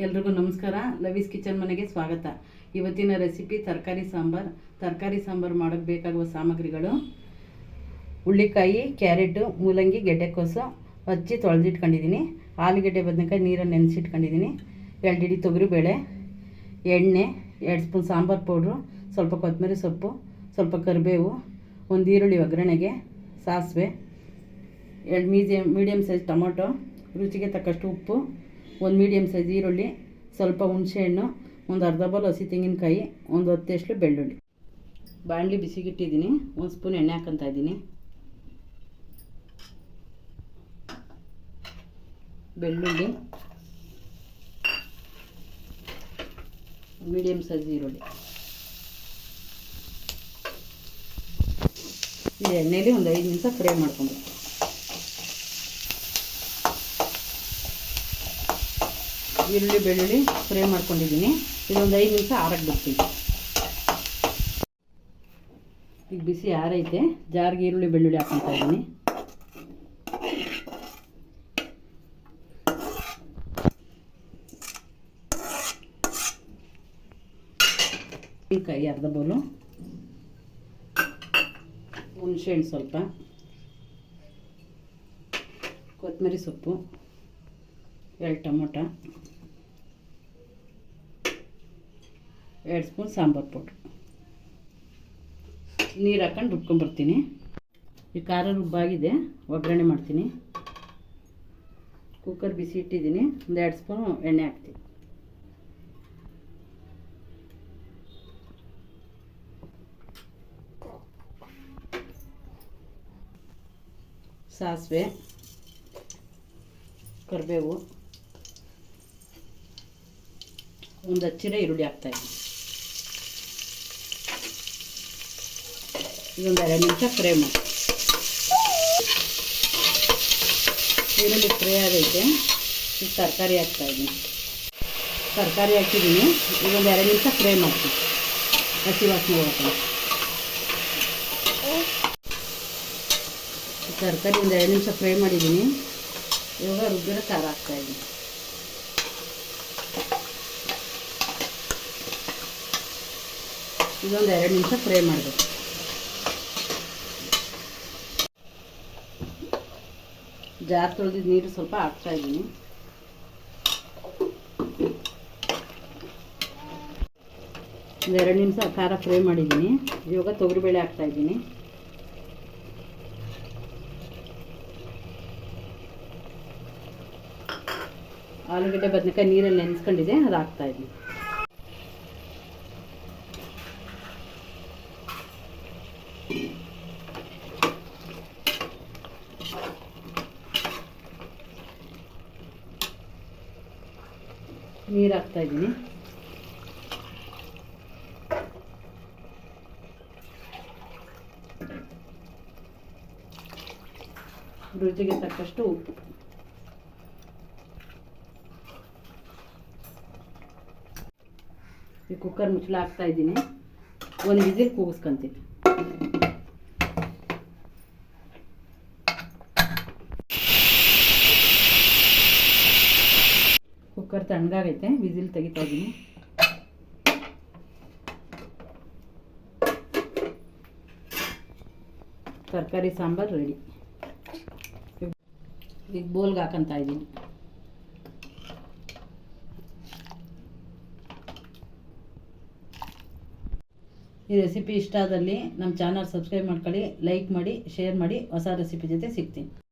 ಎಲ್ರಿಗೂ ನಮಸ್ಕಾರ. ಲವೀಸ್ ಕಿಚನ್ ಮನೆಗೆ ಸ್ವಾಗತ. ಇವತ್ತಿನ ರೆಸಿಪಿ ತರಕಾರಿ ಸಾಂಬಾರು. ತರಕಾರಿ ಸಾಂಬಾರು ಮಾಡೋಕ್ಕೆ ಬೇಕಾಗುವ ಸಾಮಗ್ರಿಗಳು. ಹುಳ್ಳಿಕಾಯಿ ಕ್ಯಾರೆಟು, ಮೂಲಂಗಿ, ಗೆಡ್ಡೆಕೋಸು ಹಚ್ಚಿ ತೊಳೆದಿಟ್ಕೊಂಡಿದ್ದೀನಿ. ಆಲೂಗೆಡ್ಡೆ ಬದನೆಕಾಯಿ ನೀರನ್ನು ನೆನೆಸಿಟ್ಕೊಂಡಿದ್ದೀನಿ. ಎರಡು ಹಿಡಿ ತೊಗರಿಬೇಳೆ, ಎಣ್ಣೆ, ಎರಡು ಸ್ಪೂನ್ ಸಾಂಬಾರು ಪೌಡ್ರು, ಸ್ವಲ್ಪ ಕೊತ್ತಂಬರಿ ಸೊಪ್ಪು, ಸ್ವಲ್ಪ ಕರಿಬೇವು, ಒಂದು ಈರುಳ್ಳಿ ಒಗ್ಗರಣೆಗೆ, ಸಾಸಿವೆ, ಎರಡು ಮೀಡಿಯಮ್ ಮೀಡಿಯಮ್ ಸೈಜ್ ಟೊಮೊಟೊ, ರುಚಿಗೆ ತಕ್ಕಷ್ಟು ಉಪ್ಪು ಒಂದು ಮೀಡಿಯಮ್ ಸೈಜ್ ಈರುಳ್ಳಿ, ಸ್ವಲ್ಪ ಹುಣಸೆಹಣ್ಣು ಒಂದು ಅರ್ಧ ಬಲ್ ಹಸಿ ತೆಂಗಿನಕಾಯಿ, ಒಂದು ಹತ್ತೆಷ್ಟು ಬೆಳ್ಳುಳ್ಳಿ. ಬಾಣಲಿ ಬಿಸಿಗಿಟ್ಟಿದ್ದೀನಿ, ಒಂದು ಸ್ಪೂನ್ ಎಣ್ಣೆ ಹಾಕೊತಾ ಇದ್ದೀನಿ. ಬೆಳ್ಳುಳ್ಳಿ. ಮೀಡಿಯಮ್ ಸೈಜ್ ಈರುಳ್ಳಿ. ಈ ಎಣ್ಣೆಯಲ್ಲಿ ಒಂದು ಐದು ನಿಮಿಷ ಫ್ರೈ ಮಾಡ್ಕೊಬೇಕು ಈರುಳ್ಳಿ, ಬೆಳ್ಳುಳ್ಳಿ ಫ್ರೈ ಮಾಡ್ಕೊಂಡಿದ್ದೀನಿ. ಇದೊಂದು ಐದು ನಿಮಿಷ ಆರಕ್ಕೆ ಬಿಡ್ತೀನಿ. ಈಗ ಬಿಸಿ ಆರೈತೆ. ಜಾರಿಗೆ ಈರುಳ್ಳಿ, ಬೆಳ್ಳುಳ್ಳಿ ಹಾಕ್ಕೊತಾ ಇದ್ದೀನಿ. ಕಾಯಿ ಅರ್ಧ ಬೌಲು. ಹುಣಸೆಹಣ್ಣು ಸ್ವಲ್ಪ. ಕೊತ್ತಂಬರಿ ಸೊಪ್ಪು. ಎರಡು ಟೊಮೊಟ. ಎರಡು ಸ್ಪೂನ್ ಸಾಂಬಾರು ಪೌಡ್ರು. ನೀರು ಹಾಕೊಂಡು ರುಬ್ಕೊಂಬರ್ತೀನಿ ಈ ಖಾರ ರುಬ್ಬಾಗಿದೆ, ಒಗ್ಗರಣೆ ಮಾಡ್ತೀನಿ. ಕುಕ್ಕರ್ ಬಿಸಿ ಇಟ್ಟಿದ್ದೀನಿ, ಒಂದು ಎರಡು ಸ್ಪೂನು ಎಣ್ಣೆ ಹಾಕ್ತೀನಿ. ಸಾಸಿವೆ, ಕರಿಬೇವು, ಒಂದು ಹಚ್ಚಿರ ಈರುಳ್ಳಿ ಹಾಕ್ತಾಯಿದ್ದೀನಿ ಇದೊಂದು ಎರಡು ನಿಮಿಷ ಫ್ರೈ ಮಾಡಿ. ಈರುಳ್ಳಿ ಫ್ರೈ ಆಗೈತೆ. ಈಗ ತರಕಾರಿ ಹಾಕ್ತಾಯಿದ್ದೀನಿ ತರಕಾರಿ ಹಾಕಿದ್ದೀನಿ. ಇದೊಂದು ಎರಡು ನಿಮಿಷ ಫ್ರೈ ಮಾಡ್ತೀನಿ. ಹಸಿ ವಾಸನೆ ಹೋಗ್ತೀನಿ ತರಕಾರಿ ಒಂದು ಎರಡು ನಿಮಿಷ ಫ್ರೈ ಮಾಡಿದ್ದೀನಿ. ಇವಾಗ ರುಬ್ಬಿರೋ ಖಾರ ಹಾಕ್ತಾಯಿದ್ದೀನಿ ಇದೊಂದು ಎರಡು ನಿಮಿಷ ಫ್ರೈ ಮಾಡಬೇಕು. ಜಾರ್ ತೊಳೆದಿದ್ದು ನೀರು ಸ್ವಲ್ಪ ಹಾಕ್ತಾಯಿದ್ದೀನಿ ಒಂದು ಎರಡು ನಿಮಿಷ ಖಾರ ಫ್ರೈ ಮಾಡಿದ್ದೀನಿ. ಇವಾಗ ತೊಗರಿಬೇಳೆ ಹಾಕ್ತಾಯಿದ್ದೀನಿ ಆಲೂಗಡ್ಡೆ ಬದನೆಕಾಯಿ ನೀರಲ್ಲಿ ನೆನೆಸ್ಕೊಂಡಿದೆ ಅದು ಹಾಕ್ತಾ ಇದ್ದೀನಿ. ನೀರು ಹಾಕ್ತಾ ಇದ್ದೀನಿ. ರುಚಿಗೆ ತಕ್ಕಷ್ಟು ಉಪ್ಪು. ಈ ಕುಕ್ಕರ್ ಮುಚ್ಚಳ ಹಾಕ್ತಾ ಇದ್ದೀನಿ. ಒಂದು ವಿಸಿಲ್ ಕೂಗಿಸ್ಕೊಂತೀನಿ. ಕುಕ್ಕರ್ ತಣ್ಣಗಾಗೈತೆ, ವಿಸಿಲ್ ತೆಗಿತಾ ಇದ್ದೀನಿ ತರಕಾರಿ ಸಾಂಬಾರು ರೆಡಿ ಈಗ ಬೋಲ್ಗೆ ಹಾಕಂತ ಇದ್ದೀನಿ ಈ ರೆಸಿಪಿ ಇಷ್ಟ ಆದಲ್ಲಿ ನಮ್ಮ ಚಾನಲ್ ಸಬ್ಸ್ಕ್ರೈಬ್ ಮಾಡ್ಕೊಳ್ಳಿ ಲೈಕ್ ಮಾಡಿ ಶೇರ್ ಮಾಡಿ, ಹೊಸ ರೆಸಿಪಿ ಜೊತೆ ಸಿಗ್ತೀನಿ.